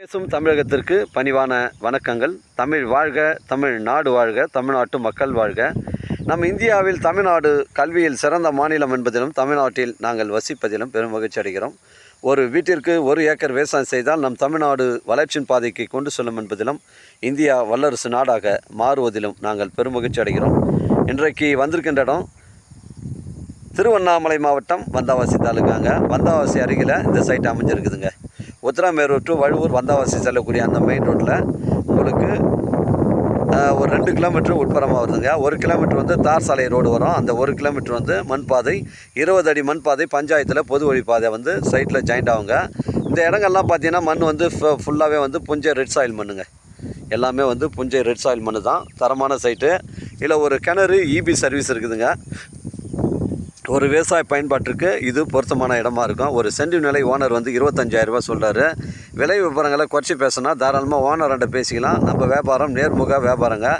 பேசும் தமிழகத்திற்கு பணிவான வணக்கங்கள். தமிழ் வாழ்க தமிழ் நாடு வாழ்க தமிழ்நாட்டு மக்கள் வாழ்க. நம் இந்தியாவில் தமிழ்நாடு கல்வியில் சிறந்த மாநிலம் என்பதிலும் தமிழ்நாட்டில் நாங்கள் வசிப்பதிலும் பெரும் மகிழ்ச்சி அடைகிறோம். ஒரு வீட்டிற்கு ஒரு ஏக்கர் விவசாயம் செய்தால் நம் தமிழ்நாடு வளர்ச்சியின் பாதைக்கு கொண்டு செல்லும் என்பதிலும் இந்தியா வல்லரசு நாடாக மாறுவதிலும் நாங்கள் பெரும் மகிழ்ச்சி அடைகிறோம். இன்றைக்கு வந்திருக்கின்ற இடம் திருவண்ணாமலை மாவட்டம் வந்தாவாசி தாலுக்காங்க வந்தாவாசி அருகில் இந்த சைட் அமைஞ்சிருக்குதுங்க. உத்தராமேரூர் டு வழுவூர் வந்தாவாசி செல்லக்கூடிய அந்த மெயின் ரோட்டில் உங்களுக்கு ஒரு ரெண்டு கிலோமீட்டர் உட்புறமாக வருதுங்க. ஒரு கிலோமீட்டர் வந்து தார் சாலை ரோடு வரும். அந்த ஒரு கிலோமீட்டர் வந்து மண் பாதை இருபது அடி மண் பாதை பஞ்சாயத்தில் பொது வழி பாதை வந்து சைட்டில் ஜாயிண்ட் ஆகுங்க. இந்த இடங்கள்லாம் பார்த்தீங்கன்னா மண் வந்து ஃபுல்லாகவே வந்து புஞ்சை ரெட் சாயில் மண்ணுங்க. எல்லாமே வந்து புஞ்சை ரெட் சாயில் மண்ணு தான் தரமான சைட்டு இல்லை ஒரு கிணறு இபி சர்வீஸ் இருக்குதுங்க. ஒரு விவசாய பயன்பாட்டிற்கு இது பொருத்தமான இடமா இருக்கும். ஒரு சென்டி நிலை ஓனர் வந்து இருபத்தஞ்சாயிரரூபா சொல்கிறாரு விலை விவரங்களை குறைச்சி பேசினா தாராளமாக ஓனர்கிட்ட பேசிக்கலாம். நம்ம வியாபாரம் நேர்முக வியாபாரங்க.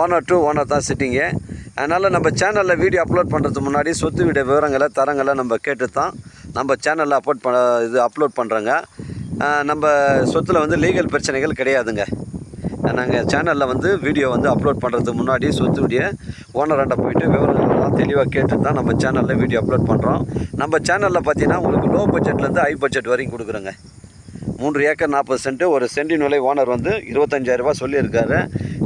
ஓனர் டு ஓனர் தான் சிட்டிங்கு அதனால் நம்ம சேனலில் வீடியோ அப்லோட் பண்ணுறதுக்கு முன்னாடி சொத்து வீடியோ விவரங்களை தரங்களை நம்ம கேட்டு தான் நம்ம சேனலில் அப்லோட் பண்ண இது அப்லோட் பண்ணுறோங்க நம்ம சொத்தில் வந்து லீகல் பிரச்சனைகள் கிடையாதுங்க. நாங்கள் சேனலில் வந்து வீடியோ வந்து அப்லோட் பண்ணுறதுக்கு முன்னாடி சொத்துடைய ஓனர்கிட்ட போயிட்டு விவரங்கள் விவரங்கள்லாம் தெளிவாக கேட்டு தான் நம்ம சேனலில் வீடியோ அப்லோட் பண்ணுறோம் நம்ம சேனலில் பார்த்தீங்கன்னா உங்களுக்கு லோ பட்ஜெட்லேருந்து ஹை பட்ஜெட் வரைக்கும் கொடுக்குறோங்க. மூன்று ஏக்கர் நாற்பது சென்ட்டு ஒரு சென்டின் விலை ஓனர் வந்து இருபத்தஞ்சாயிரரூபா சொல்லியிருக்காரு.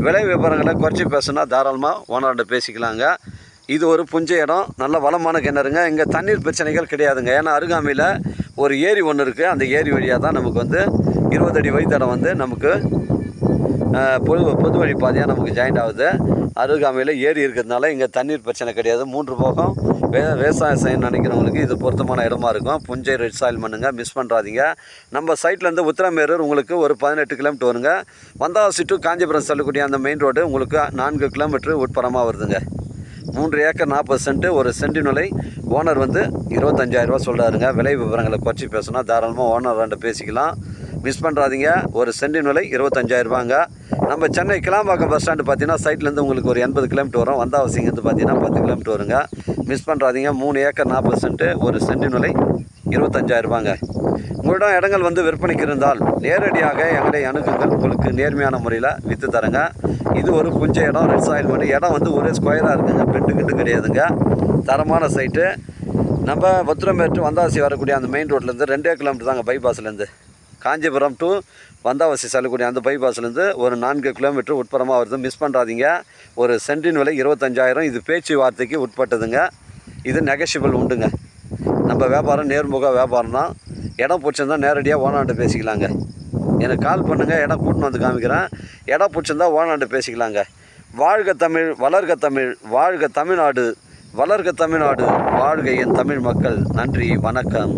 விலை விவரங்களை குறைச்சி பேசுனா தாராளமாக ஓனர்கிட்ட பேசிக்கலாங்க. இது ஒரு புஞ்ச இடம் நல்ல வளமான கிணறுங்க. இங்கே தண்ணீர் பிரச்சனைகள் கிடையாதுங்க. ஏன்னா அருகாமையில் ஒரு ஏரி ஒன்று இருக்குது அந்த ஏரி வழியாக தான் நமக்கு வந்து இருபது அடி வைத்தடம் வந்து நமக்கு பொது பொது வழி பாதையாக நமக்கு ஜாயிண்ட் ஆகுது. அருகாமையில் ஏரி இருக்கிறதுனால இங்கே தண்ணீர் பிரச்சனை கிடையாது. மூன்று போகம் வே விவசாயம் செய்ய நினைக்கிறவங்களுக்கு இது பொருத்தமான இடமா இருக்கும். புஞ்சை ரெட் சாயில் மண்ணுங்க மிஸ் பண்ணுறாதீங்க நம்ம சைட்லேருந்து உத்தரமேரூர் உங்களுக்கு ஒரு பதினெட்டு கிலோமீட்டர் வருங்க. வந்தாவாசி டு காஞ்சிபுரம் செல்லக்கூடிய அந்த மெயின் ரோடு உங்களுக்கு நான்கு கிலோமீட்டர் உட்புறமாக வருதுங்க. மூன்று ஏக்கர் நாற்பது சென்ட் ஒரு சென்டி நிலை. ஓனர் வந்து இருபத்தஞ்சாயிரரூபா சொல்கிறாருங்க விலை விவரங்களை குறைச்சி பேசுனா தாராளமாக ஓனர் ரெண்டு பேசிக்கலாம். மிஸ் பண்ணுறாதீங்க ஒரு சென்டி நிலை இருபத்தஞ்சாயிரரூபாங்க நம்ம சென்னை கிளாம்பாக்கம் பஸ் ஸ்டாண்டு பார்த்தீங்கன்னா சைட்லேருந்து உங்களுக்கு ஒரு எண்பது கிலோமீட்டர் வரும். வந்தாவசிங்கிறது பார்த்தீங்கன்னா பத்து கிலோமீட்டர் வருங்க. மிஸ் பண்ணுறாதீங்க மூணு ஏக்கர் நாற்பது சென்ட்டு ஒரு சென்டி நிலை இருபத்தஞ்சாயிரரூபாங்க உங்களிடம் இடங்கள் வந்து விற்பனைக்கு இருந்தால் நேரடியாக எங்களை அணுகுங்கள். உங்களுக்கு நேர்மையான முறையில் விற்று தரேங்க. இது ஒரு புஞ்ச இடம் ரெட் சாயில் மணி இடம் வந்து ஒரே ஸ்கொயராக இருக்குங்க. பெட்டு கிட்டு கிடையாதுங்க. தரமான சைட்டு நம்ம பத்திரமேட்டு வந்தாசி வரக்கூடிய அந்த மெயின் ரோட்லேருந்து ரெண்டே கிலோமீட்டர் தாங்க பைபாஸ்லேருந்து காஞ்சிபுரம் டு வந்தாவாசி செல்லக்கூடிய அந்த பைபாஸ்லேருந்து ஒரு நான்கு கிலோமீட்டர் உட்புறமாக வருது. மிஸ் பண்ணுறாதீங்க ஒரு சென்டின் விலை இருபத்தஞ்சாயிரம். இது பேச்சு வார்த்தைக்கு உட்பட்டதுங்க. இது நெகஷியபிள் உண்டுங்க. நம்ம வியாபாரம் நேர்முக வியாபாரம் தான் இடம் பிடிச்சிருந்தா நேரடியாக ஓனாண்ட பேசிக்கலாங்க. எனக்கு கால் பண்ணுங்கள் இடம் கூட்டின்னு வந்து காமிக்கிறேன். இடம் பிடிச்சிருந்தா ஓனாண்ட பேசிக்கலாங்க. வாழ்க தமிழ் வளர்க தமிழ் வாழ்க தமிழ்நாடு வளர்க தமிழ்நாடு வாழ்க என் தமிழ் மக்கள். நன்றி வணக்கம்.